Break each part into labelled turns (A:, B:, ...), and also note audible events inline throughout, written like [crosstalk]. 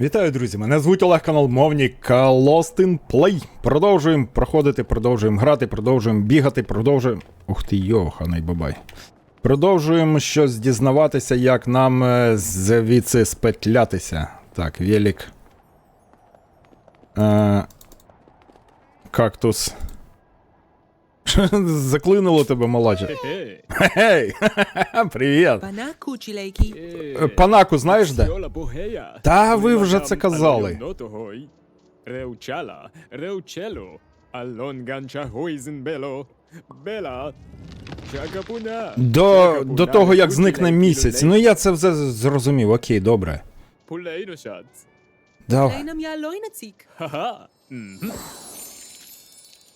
A: Вітаю, друзі! Мене звуть Олег канал Мовні Калостин Плей. Продовжуємо проходити, продовжуємо грати, продовжуємо бігати, продовжуємо. Ух ти, йоханий бабай. Продовжуємо щось дізнаватися, як нам е, звідси спетлятися. Так, велик. Е, кактус. Заклинуло тебе, молодже.
B: Хе-хе. [laughs]
A: Привіт!
C: Панаку чілейкі.
A: Е, Панаку знаєш де? Та ви вже це казали.
B: Реучала, реучело, алонганча гойзенбело, бела, чакапуна.
A: До, до того, як зникне місяць. Ну я це вже зрозумів, окей, добре.
B: Пулейношац.
A: Давай.
C: Лейнам я лойнацік.
B: Ха-ха.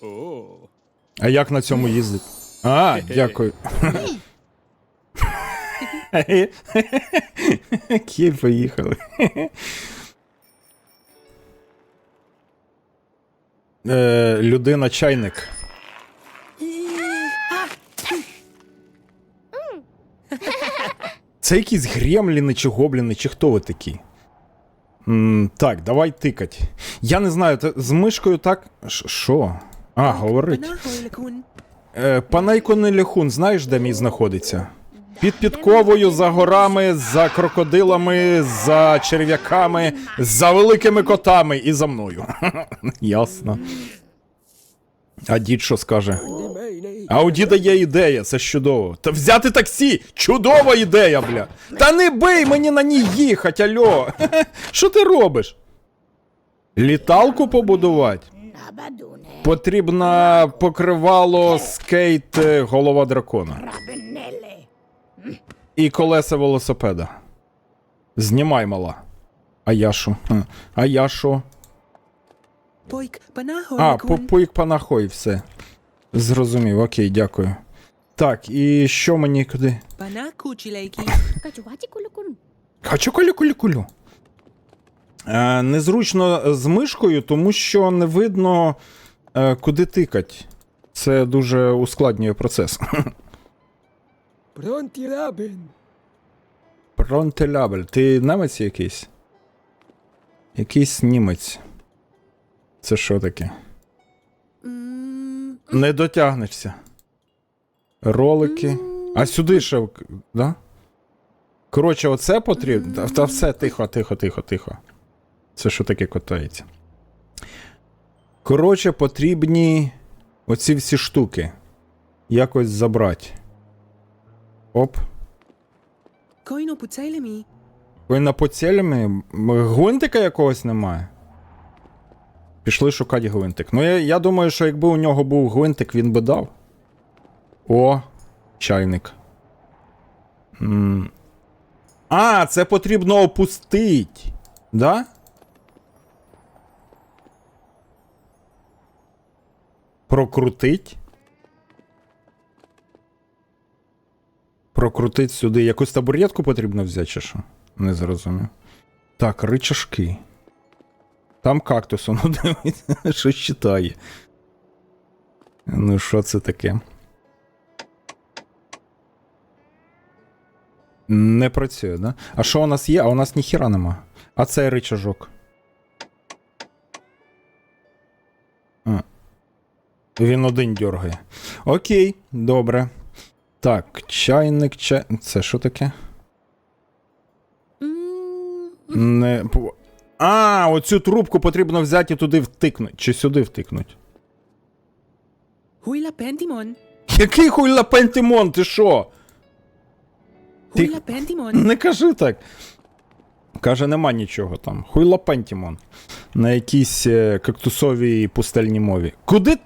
B: О.
A: А як на цьому їздить? А, дякую. Окей, поїхали. Е, людина чайник. Це якісь гремліни чи гобліни, чи хто ви такі? М, так, давай тикать. Я не знаю, та з мишкою так. Що? А, говорить. Е, Панайко Неліхун, знаєш, де мій знаходиться? Під підковою, за горами, за крокодилами, за черв'яками, за великими котами і за мною. [laughs] Ясно. А дід що скаже? А у діда є ідея, це чудово. Та взяти таксі! Чудова ідея, бля! Та не бий мені на ній їхать, альо! [laughs] Що ти робиш? Літалку побудувати? Потрібно покривало, скейт, е, голова дракона. І колеса велосипеда. Знімай, мала. А я шо? А я шо? А,
C: панахойлекун.
A: панахой, все. Зрозумів, окей, дякую. Так, і що мені куди? Колю колю колю. Е, незручно з мишкою, тому що не видно, куди тикать. Це дуже ускладнює процес. [laughs]
B: Пронтірабен.
A: Пронтелябель. Ти немець якийсь? Якийсь німець. Це що таке? Не дотягнешся. Ролики. А сюди ще. Да? Коротше, оце потрібно. Та все, тихо, тихо, тихо, тихо. Це що таке котається? Коротше, потрібні оці всі штуки. Якось забрати. Оп.
C: Койно пуцейлемі.
A: Ви на поцелями гвинтика якогось немає. Пішли шукати гвинтик. Ну, я, я думаю, що якби у нього був гвинтик, він би дав. О, чайник. М. А, це потрібно опустить. Да? Прокрутить. Прокрутить сюди. Якусь табуретку потрібно взяти, чи що? Не зрозумів. Так, ричажки. Там кактус, ну [laughs] дивись, щось читає. Ну, що це таке? Не працює, да? А що у нас є? А у нас ніхіра нема. А цей ричажок. Він один дергає. Окей, добре. Так, чайник, чай. Це що таке? Не. А, оцю трубку потрібно взяти і туди втикнути. Чи сюди втикнуть.
C: Хуйла пентімон.
A: Який хуйла пентимон, ти що? Ти-
C: Хуйла пентімон.
A: Не кажи так. Каже, нема нічого там. Хуйла пентимон. На якійсь е, кактусовій пустельній мові. Куди?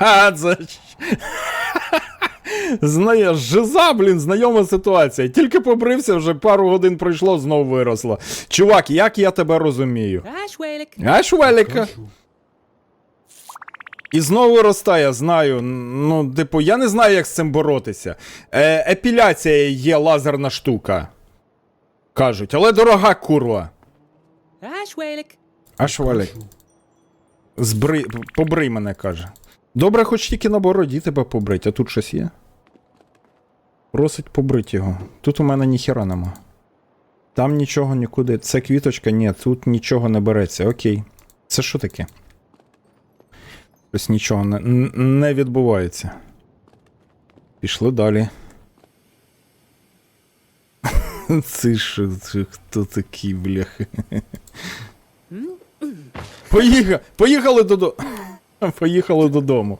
A: [laughs] це ж- Знає, жиза, блін, знайома ситуація. Тільки побрився, вже пару годин пройшло, знову виросло. Чувак, як я тебе розумію?
C: Ашвелек.
A: А. І знову ростає, знаю. Ну, типу, я не знаю, як з цим боротися. Е, епіляція є лазерна штука. Кажуть, але дорога курва.
C: Ашвелек.
A: А швелік. Збри... Побрий мене, каже. Добре, хоч тільки на бороді тебе побрить, а тут щось є. Просить побрити його. Тут у мене ніхіра нема. Там нічого нікуди. Це квіточка, ні, тут нічого не береться. Окей. Це що таке? Ось нічого не, не відбувається. Пішли далі. [laughs] Це що, це хто такий, бляха? Поїхали, поїхали додому. [laughs] Поїхали додому.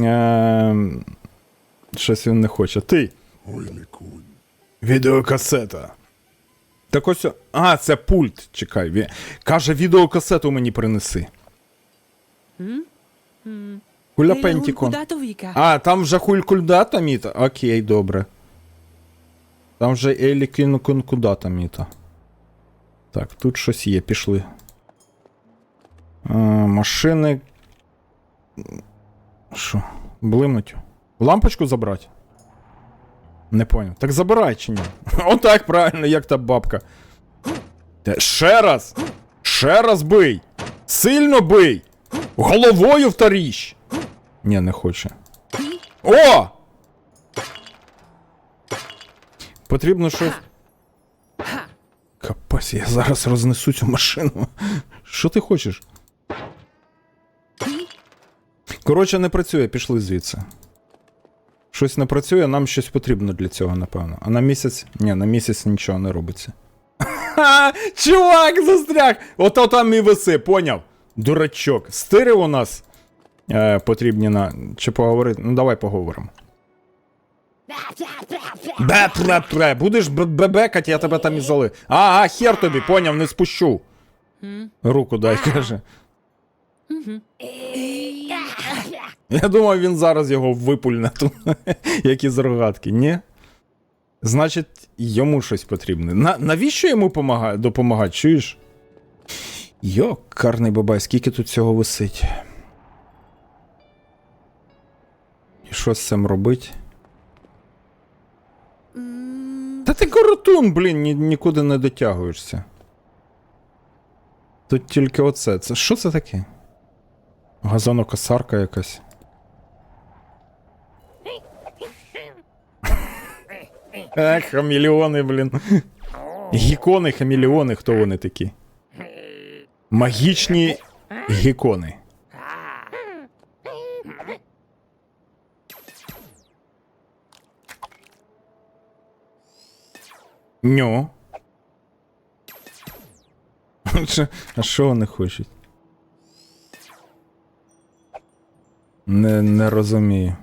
A: Ем, щось він не хоче. Ти. Відеокасета. Так ось. А, це пульт. Чекай. Він... Каже, відеокасету мені принеси. Пентікон.
C: куда-то віка.
A: А, там вже хулькульдата міта? Окей, добре. Там вже Елі кудата міта. Так, тут щось є, пішли. А, машини. Що? Блимнуть. Лампочку забрати? Не поняв. Так забирай чи ні? [laughs] Отак правильно, як та бабка. Те- Ще раз! Ще раз бий! Сильно бий! Головою в таріщ! Ні, не хоче. О! Потрібно щось. Капець, я зараз рознесу цю машину. Що ти хочеш? Коротше, не працює, пішли звідси. Щось не працює, нам щось потрібно для цього, напевно. А на місяць. Ні, на місяць нічого не робиться. Ха! Чувак застряг! Ото там і виси, поняв? Дурачок. Стири у нас е, потрібні на. Чи поговорити? Ну, давай поговоримо. Бе-пре-пре. Будеш бебекать, я тебе там і зали. А, а, хер тобі, поняв, не спущу. Руку дай, каже. [laughs] Я думав, він зараз його випульне [laughs] як із рогатки. Ні? Значить, йому щось потрібне. На, навіщо йому допомагати, чуєш? Йо, карний бабай, скільки тут цього висить? І що з цим робить? Та ти коротун, блін, ні, нікуди не дотягуєшся. Тут тільки оце. Це що це таке? Газонокосарка якась. Ех, хамелеони, блін. Гікони, хамелеони, хто вони такі? Магічні гікони. Ню. А що вони хочуть? Не, не розумію.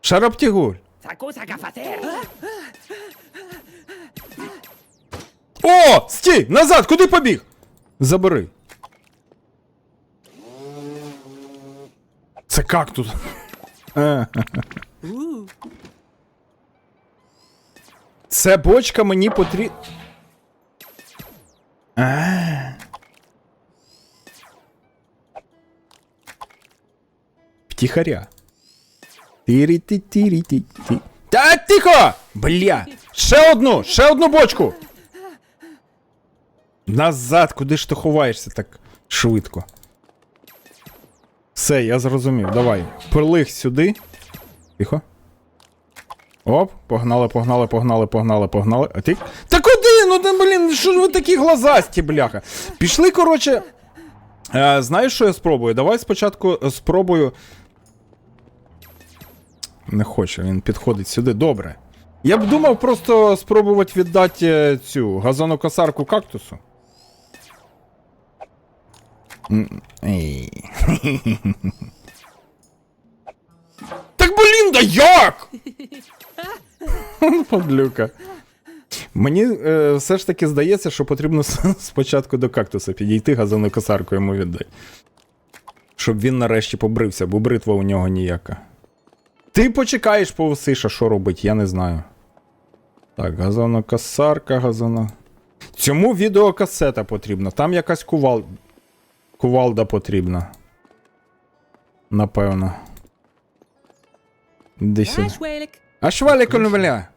A: Шароптігуль. О! Стій! Назад! Куди побіг? Забери. Це кактус. Це бочка мені потрібна. Втіхаря. Тирі-ти-тирі-ти-ти. Та тихо! Бля! Ще одну! Ще одну бочку! Назад, куди ж ти ховаєшся так швидко? Все, я зрозумів. Давай. Перлих сюди. Тихо. Оп, погнали, погнали, погнали, погнали, погнали. А ти. Та куди? Ну ти, блін, що ж ви такі глазасті, бляха? Пішли, коротше. Е, знаєш, що я спробую? Давай спочатку спробую. Не хочу, він підходить сюди. Добре. Я б думав просто спробувати віддати е, цю газонокосарку кактусу. [laughs] Так блін, да як? [laughs] Подлюка. Мені е, все ж таки здається, що потрібно спочатку до кактуса підійти, газонокосарку йому віддай. Щоб він нарешті побрився, бо бритва у нього ніяка. Ти почекаєш повсиша, що робить, я не знаю. Так, газонокосарка, газоно. Цьому відеокасета потрібна. Там якась кувал... кувалда потрібна. Напевно. Десь. сюди.
C: Ашвелик.
A: А шваліко бля.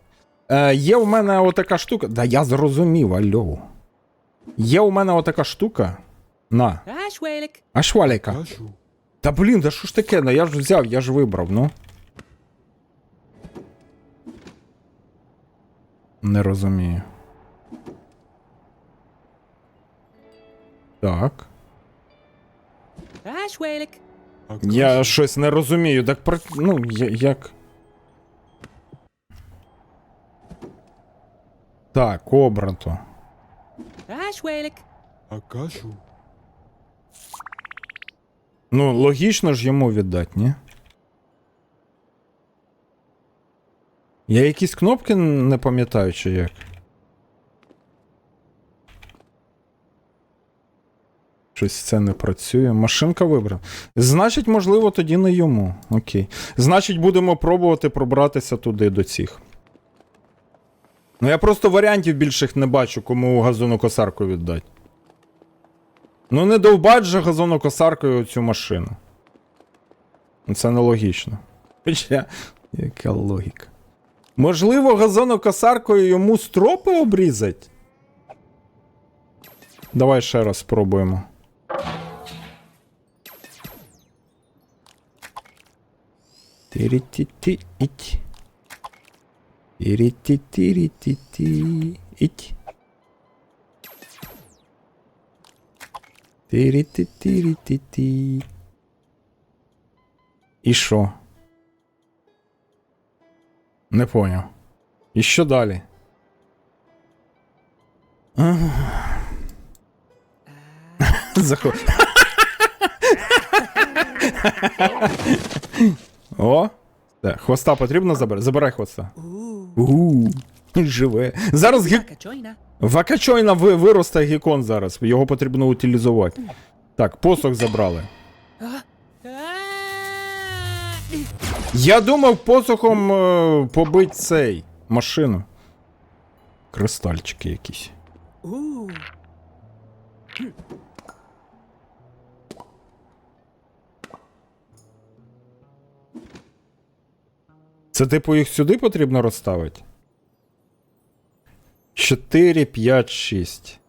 A: Е, є у мене отака штука. Да я зрозумів, альо. Є у мене отака штука. На.
C: Ашвелик.
A: А шваліка. Та блін, да що ж таке? Ну я ж взяв, я ж вибрав, ну. Не розумію. Так. Я щось не розумію. Так про. Ну, я- як. Так, обрато.
B: Акашу.
A: Ну, логічно ж йому віддати, ні? Я якісь кнопки не пам'ятаю, чи як. Щось це не працює. Машинка вибрана. Значить, можливо, тоді не йому. Окей. Значить, будемо пробувати пробратися туди до цих. Ну, я просто варіантів більших не бачу, кому газонокосарку віддати. Ну, не довбать же газонокосаркою цю машину. Ну, Це нелогічно. [laughs] Хоча, яка логіка. Можливо, газонокосаркою йому стропи обрізать? Давай ще раз спробуємо. Тірі-ті-ті, іть. Тірі-ті-тірі-ті-ті, іть. Тирі-ти-тирі-ти-ті. І що? Не поняв. І що далі? [laughs] Ага. Заход. [laughs] О! Так, хвоста потрібно забирати? Забирай хвоста. У, живе. Зараз гі...
C: Kachoina.
A: Вакачойна виросте гікон зараз. Його потрібно утилізувати. Так, посох забрали. Я думав посохом е, побить цей машину. Кристальчики якісь. Це типу їх сюди потрібно розставити? 4, 5, 6.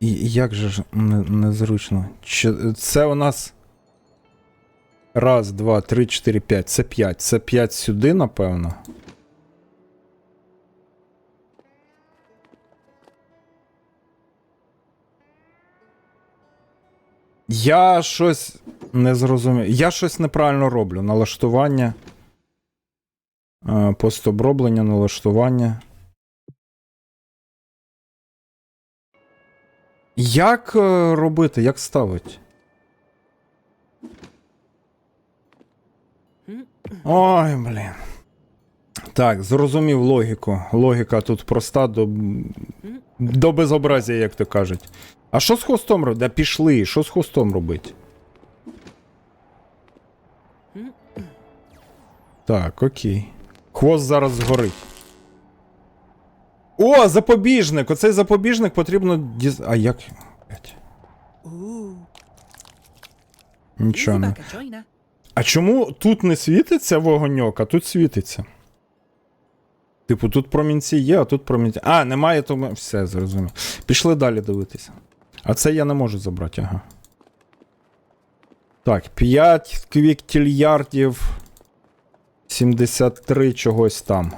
A: І як же ж незручно? Це у нас. Раз, два, три, чотири, п'ять. Це п'ять. Це п'ять сюди, напевно. Я щось не зрозумів. Я щось неправильно роблю. Налаштування. Е, Постоброблення, налаштування. Як е, робити? Як ставити? Ой, блін. Так, зрозумів логіку. Логіка тут проста до, до безобразія, як то кажуть. А що з хвостом робити? Да пішли, що з хвостом робити? Так, окей. Хвост зараз згорить. О, запобіжник! Оцей запобіжник потрібно. діз- А як. Нічого не. А чому тут не світиться вогоньок, а тут світиться? Типу, тут промінці є, а тут промінці. А, немає, то ми. Все, зрозумів. Пішли далі дивитися. А це я не можу забрати, ага. Так, 5 квіктільярдів. 73 чогось там.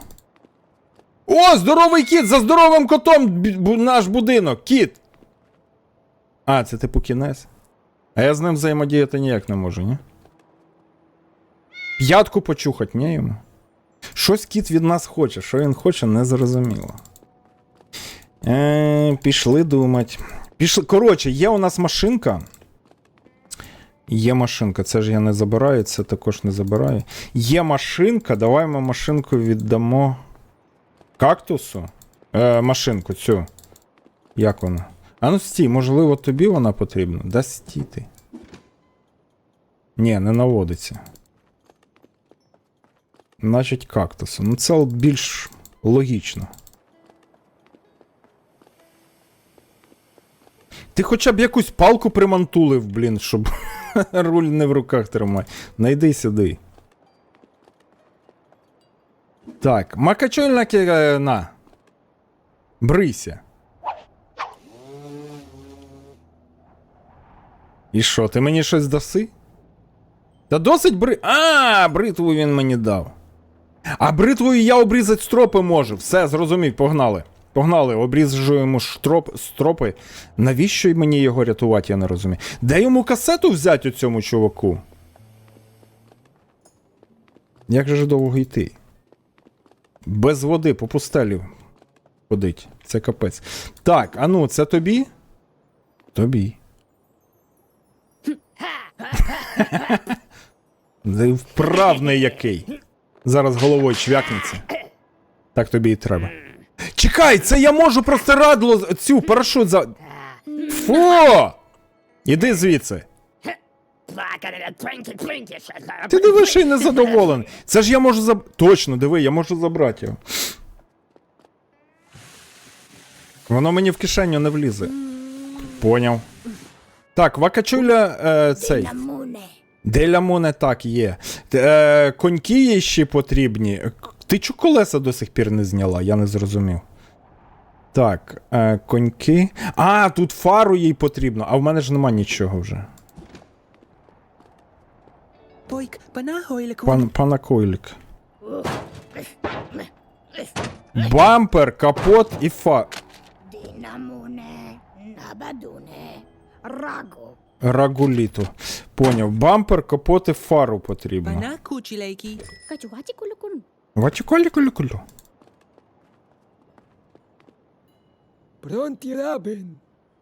A: О, здоровий кіт! За здоровим котом наш будинок! Кіт! А, це типу кінець. А я з ним взаємодіяти ніяк не можу, ні? П'ятку почухать, ні йому. Щось кіт від нас хоче, що він хоче, не зрозуміло. Е, пішли думать. Пішли. Коротше, є у нас машинка. Є машинка, це ж я не забираю, це також не забираю. Є машинка, давай ми машинку віддамо. Кактусу? Е, машинку цю. Як вона? А ну стій, можливо, тобі вона потрібна? Да стій ти. Ні, не наводиться. Значить, кактусу. Ну це більш логічно. Ти хоча б якусь палку примантулив, блін, щоб [laughs] руль не в руках тримай. Найди сюди. Так, макачольна кірана. Е, Брися. І що, ти мені щось даси? Та досить бри. А, бритву він мені дав. А бритвою я обрізати стропи можу. Все, зрозумів, погнали. Погнали, обріжуємо штроп, стропи. Навіщо мені його рятувати, я не розумію. Де йому касету взяти у цьому чуваку? Як же довго йти? Без води, по пустелі ходить. Це капець. Так, а ну, це тобі? Тобі. Вправний який. Зараз головою чвякнеться. Так тобі і треба. Чекай, це я можу простирадло з- цю парашут за. Фу! Іди звідси. Ти диви, ще й незадоволений. Це ж я можу заб... Точно, диви, я можу забрати його. Воно мені в кишеню не влізе. Поняв. Так, вакачуля е, цей. Деля Моне так є. Е, коньки їй ще потрібні. Ти чу колеса до сих пір не зняла, я не зрозумів. Так, е, коньки. А, тут фару їй потрібно, а в мене ж нема нічого вже. Пан, пана Койлік. Бампер, капот і
D: Rago.
A: Рагуліто. Поняв. Бампер, капот і фару потрібно.
C: Bana kuchileiki.
D: Kachuachi kulukun.
A: Вачіколі кулю кулю.
B: Пронтірабен.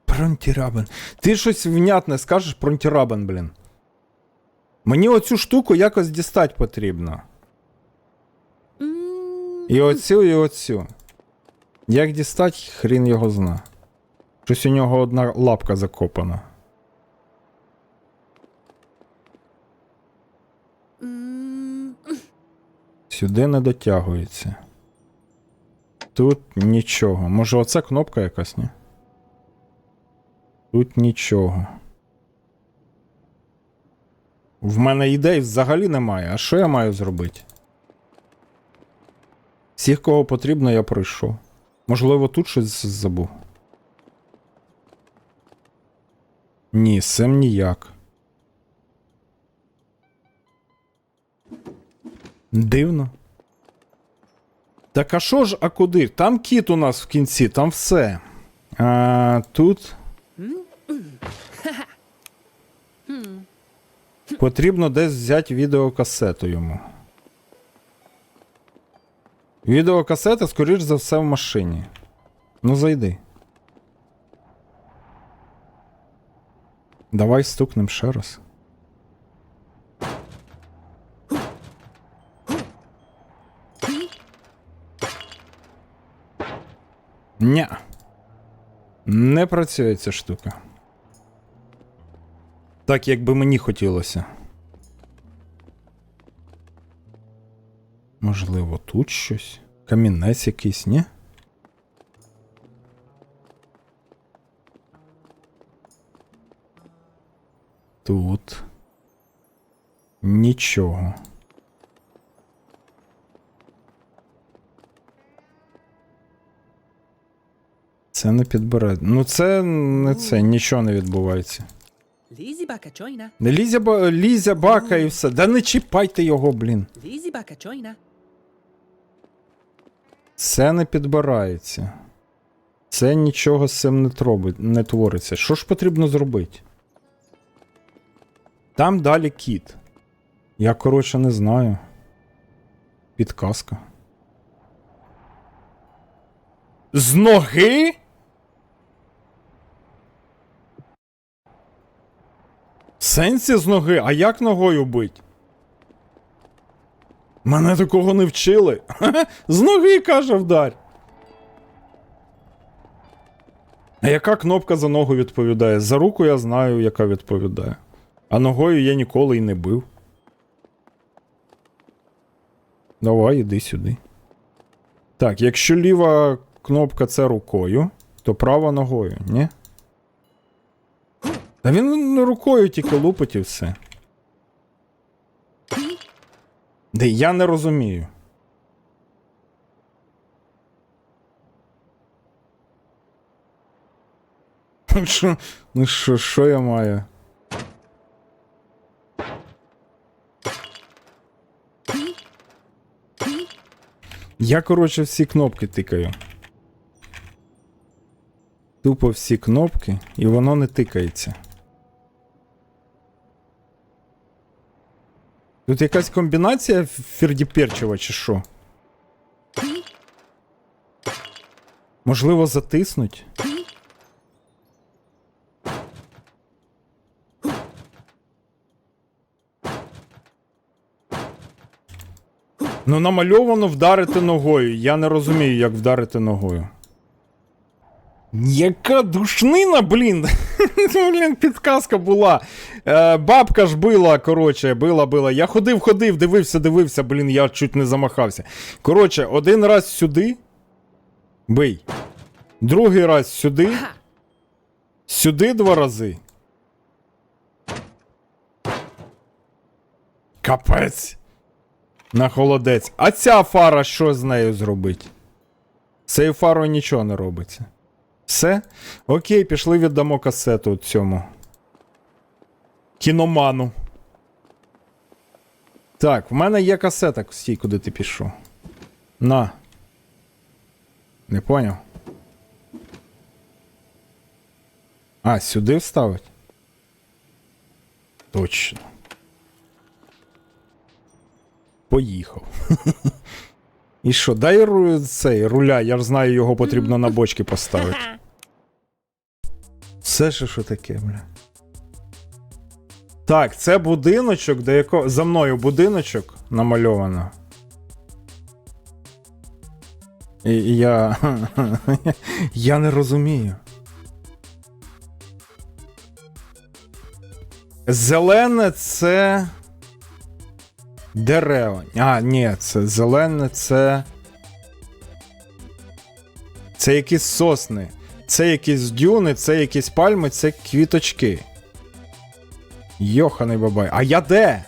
A: Пронтірабен. Ти щось внятне скажеш пронтірабен, блін. Мені оцю штуку якось дістати потрібно. І оцю, і оцю. Як дістати, хрін його зна. Щось у нього одна лапка закопана. Сюди не дотягується. Тут нічого. Може, оце кнопка якась, ні? Тут нічого. В мене ідей взагалі немає. А що я маю зробити? Всіх, кого потрібно, я пройшов. Можливо, тут щось забув. Ні, з цим ніяк. Дивно. Так а що ж, а куди? Там кіт у нас в кінці, там все. А, тут. Потрібно десь взяти відеокасету йому. Відеокасета, скоріш за все, в машині. Ну, зайди. Давай стукнем ще раз. Ня. Не працює ця штука. Так, як би мені хотілося. Можливо, тут щось. Камінець якийсь, ні? Тут. Нічого. Це не підбере. Ну, це не це, нічого не відбувається.
C: Lazy baka choina.
A: Не лізя, ба- лізя бака і все. Да не чіпайте його, блін.
C: Lazy baka choina.
A: Це не підбирається. Це нічого з цим не, тробить, не твориться. Що ж потрібно зробити? Там далі кіт. Я, коротше, не знаю. Підказка. З ноги? Сенсі з ноги? А як ногою бить? Мене такого не вчили. [laughs] З ноги каже вдар. А яка кнопка за ногу відповідає? За руку я знаю, яка відповідає. А ногою я ніколи й не бив. Давай, іди сюди. Так, якщо ліва кнопка це рукою, то права ногою, ні? Та він рукою тільки лупить і все. Де я не розумію. Ну Шо? Ну що, що я маю? Я, коротше, всі кнопки тикаю. Тупо всі кнопки, і воно не тикається. Тут якась комбінація фердіперчева чи що? Можливо, затиснуть? Ну, намальовано вдарити ногою. Я не розумію, як вдарити ногою. Яка душнина, блін. [laughs] блін, підказка була. Е, бабка ж била, коротше, била, била. Я ходив, ходив, дивився, дивився, блін, я чуть не замахався. Коротше, один раз сюди. Бий. Другий раз сюди. Сюди два рази. Капець. На холодець. А ця фара що з нею зробить? З цією фарою нічого не робиться. Все? Окей, пішли віддамо касету цьому. Кіноману. Так, в мене є касета, стій, куди ти пішов. На. Не поняв. А, сюди вставить? Точно. Поїхав. [laughs] І що, дай ру- цей руля, я ж знаю, його потрібно на бочки поставити. [laughs] Все ще що таке, бля. Так, це будиночок, до якого. За мною будиночок намальовано. І і я. [laughs] я не розумію. Зелене це. Дерева. А, ні, це зелене це. Це якісь сосни. Це якісь дюни, це якісь пальми, це квіточки. Йоханий бабай. А я де?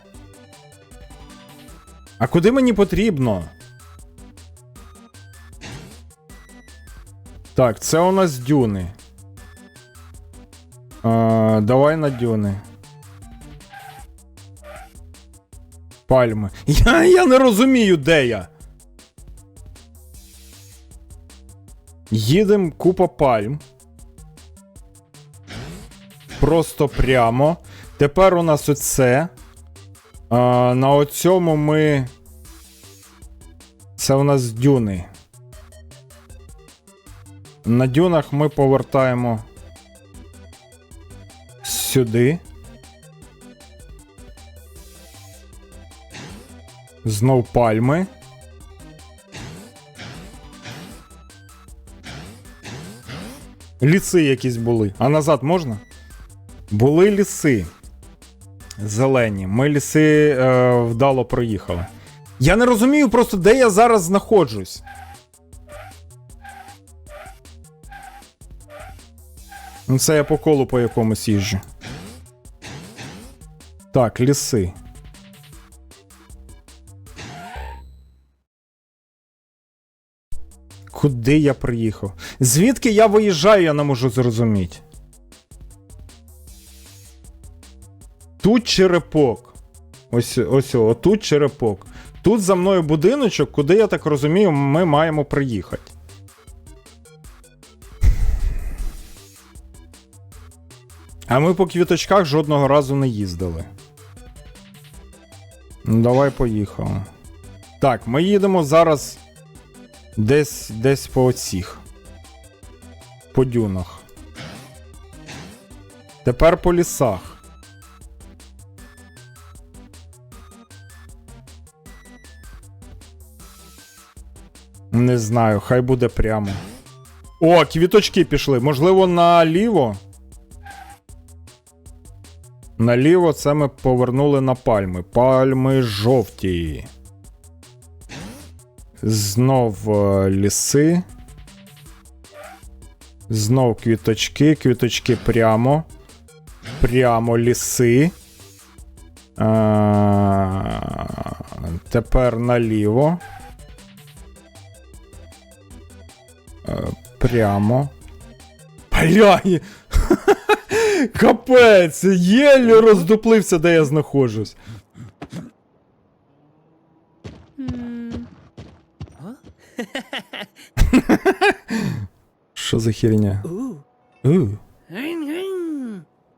A: А куди мені потрібно? Так, це у нас дюни. А, давай на дюни. Пальми. [laughs] Я, я не розумію, де я. Їдем купа пальм. Просто прямо. Тепер у нас оце. А, на оцьому ми. Це у нас дюни. На дюнах ми повертаємо сюди. Знов пальми. Ліси якісь були. А назад можна? Були ліси. Зелені. Ми ліси е, вдало проїхали. Я не розумію просто, де я зараз знаходжусь. Ну, це я по колу по якомусь їжджу. Так, ліси. Куди я приїхав? Звідки я виїжджаю, я не можу зрозуміти. Тут черепок. Ось ось о, тут черепок. Тут за мною будиночок, куди, я так розумію, ми маємо приїхати. А ми по квіточках жодного разу не їздили. Ну, давай поїхали. Так, ми їдемо зараз десь десь по оціх. По дюнах. Тепер по лісах. Не знаю, хай буде прямо. О, квіточки пішли. Можливо, наліво. Наліво це ми повернули на пальми. Пальми жовті. Знов е, ліси. Знов квіточки. Квіточки прямо. Прямо ліси. А, тепер наліво. Е, Прямо. Бля! [laughs] Капець! Єлі роздуплився, де я знаходжусь. Що за херня?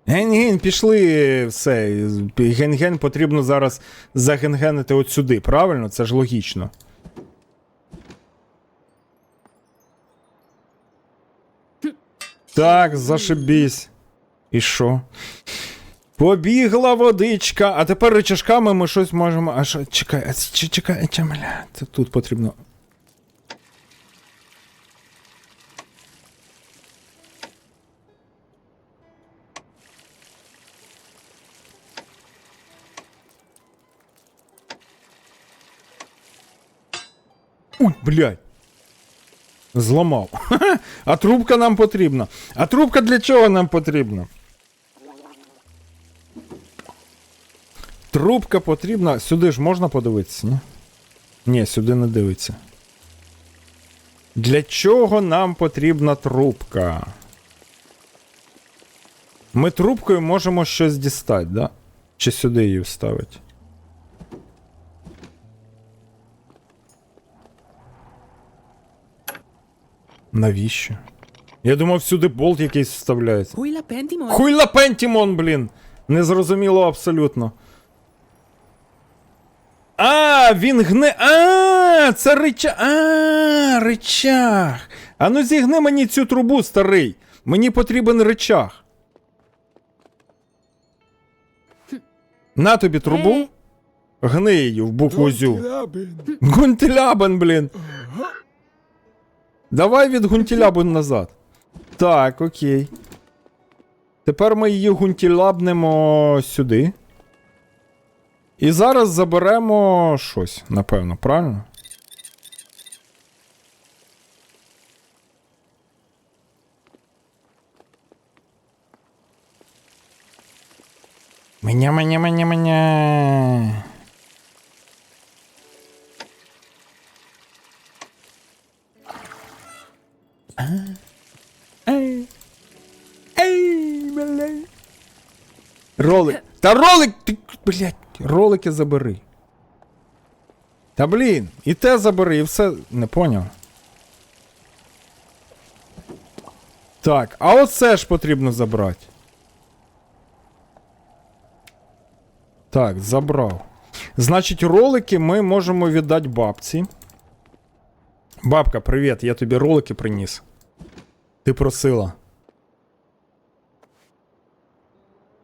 A: Ген-ген, пішли все. Ген-ген потрібно зараз загенгенити от сюди, правильно? Це ж логічно. Так, зашибісь. І що? Побігла водичка, а тепер рычажками ми щось можемо. А що? Чекай, а ч- чекай. Це тут потрібно. Блядь. Зламав. [laughs] А трубка нам потрібна. А трубка для чого нам потрібна? Трубка потрібна. Сюди ж можна подивитися, ні? Ні, сюди не дивиться. Для чого нам потрібна трубка? Ми трубкою можемо щось дістати, да? Чи сюди її вставити? Навіщо? Я думав, сюди болт якийсь вставляється.
C: Huila Pentimon.
A: Хуйла Пентімон, блін! Незрозуміло абсолютно. А, він гне. А, це ричаг. А, ричаг. А ну зігни мені цю трубу, старий. Мені потрібен ричаг. На тобі трубу. Гни її в букву зю. Гунтелябен, блін. Давай від гунтелябен назад. Так, окей. Тепер ми її гунтілабнемо сюди. І зараз заберемо щось, напевно, правильно? Меня, меня, меня, меня. Ей. Ей, блядь. Ролик. Та ролик! Ти, блядь, ролики забери. Та блін, і те забери, і все. Не поняв. Так, а оце ж потрібно забрати. Так, забрав. Значить, ролики ми можемо віддати бабці. Бабка, привіт, я тобі ролики приніс. Ти просила.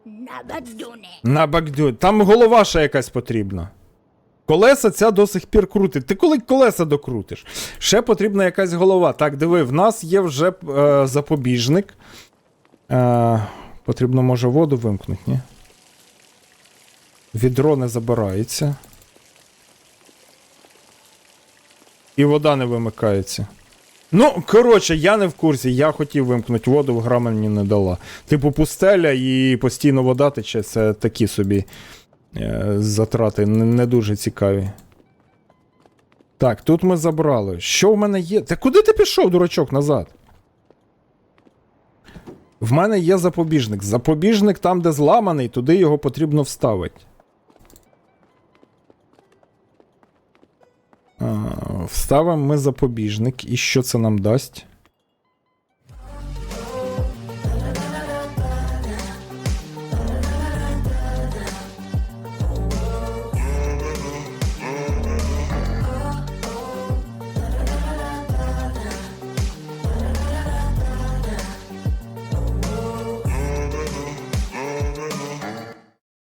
D: Набадуне.
A: На бакдю. Там голова ще якась потрібна. Колеса ця до сих пір крутить. Ти коли колеса докрутиш? Ще потрібна якась голова. Так, диви, в нас є вже е, запобіжник. Е, потрібно, може, воду вимкнути, ні? Відро не забирається. І вода не вимикається. Ну, коротше, я не в курсі. Я хотів вимкнути воду, гра мені не дала. Типу, пустеля і постійно вода тече, це такі собі е, затрати, не, дуже цікаві. Так, тут ми забрали. Що в мене є? Та куди ти пішов, дурачок, назад? В мене є запобіжник. Запобіжник там, де зламаний, туди його потрібно вставити. Вставимо ми запобіжник. І що це нам дасть?